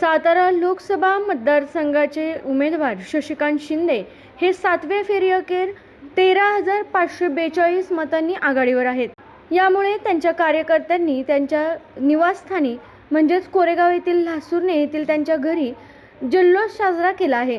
सातारा लोकसभा मतदारसंघाचे उमेदवार शशिकांत शिंदे हे सातव्या फेरी अखेर तेरा हजार पाचशे बेचाळीस मतांनी आघाडीवर आहेत. यामुळे त्यांच्या कार्यकर्त्यांनी त्यांच्या निवासस्थानी म्हणजेच कोरेगाव येथील लासूरने येथील त्यांच्या घरी जल्लोष साजरा केला आहे.